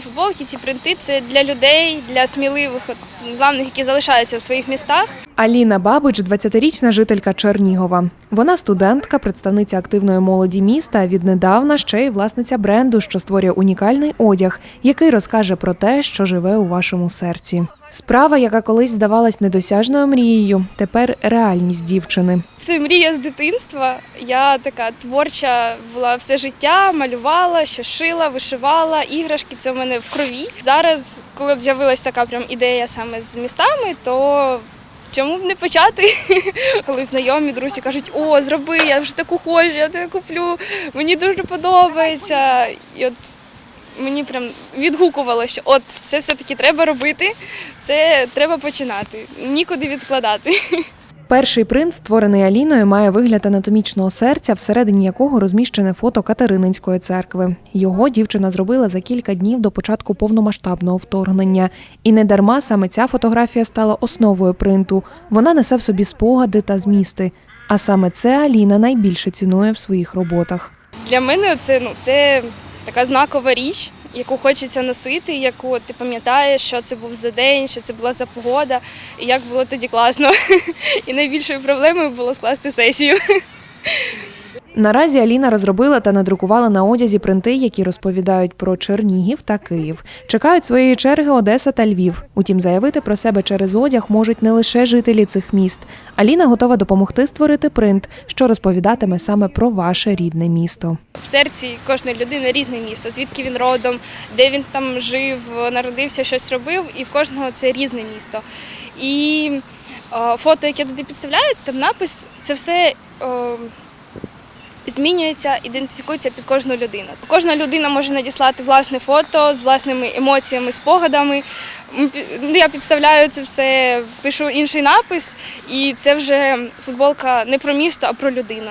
футболки, ці принти це для людей, для сміливих, зламних, які залишаються в своїх містах. Аліна Бабич, 20-річна жителька Чернігова. Вона студентка, представниця активної молоді міста, віднедавна ще й власниця бренду, що створює унікальний одяг, який розкаже про те, що живе у вашому серці. Справа, яка колись здавалась недосяжною мрією, тепер реальність дівчини. Це мрія з дитинства. Я така творча була все життя, малювала, що шила, вишивала, іграшки це в мене в крові. Зараз, коли з'явилась така прям ідея саме з містами, то чому б не почати? Коли знайомі друзі кажуть, о, зроби, я вже таку хочу, я тебе куплю, мені дуже подобається. І от мені прям відгукувало, що от це все-таки треба робити, це треба починати, нікуди відкладати. Перший принт, створений Аліною, має вигляд анатомічного серця, всередині якого розміщене фото Катерининської церкви. Його дівчина зробила за кілька днів до початку повномасштабного вторгнення. І не дарма саме ця фотографія стала основою принту. Вона несе в собі спогади та змісти. А саме це Аліна найбільше цінує в своїх роботах. Для мене це, ну, це така знакова річ, яку хочеться носити, яку ти пам'ятаєш, що це був за день, що це була за погода, і як було тоді класно. І найбільшою проблемою було скласти сесію. Наразі Аліна розробила та надрукувала на одязі принти, які розповідають про Чернігів та Київ. Чекають своєї черги Одеса та Львів. Утім, заявити про себе через одяг можуть не лише жителі цих міст. Аліна готова допомогти створити принт, що розповідатиме саме про ваше рідне місто. В серці кожної людини різне місто, звідки він родом, де він там жив, народився, щось робив, і в кожного це різне місто. І е, фото, яке туди підставляється, там напис, це все. е, Змінюється, ідентифікується під кожну людину. Кожна людина може надіслати власне фото з власними емоціями, спогадами. Ну, Я підставляю це все, пишу інший напис, і це вже футболка не про місто, а про людину.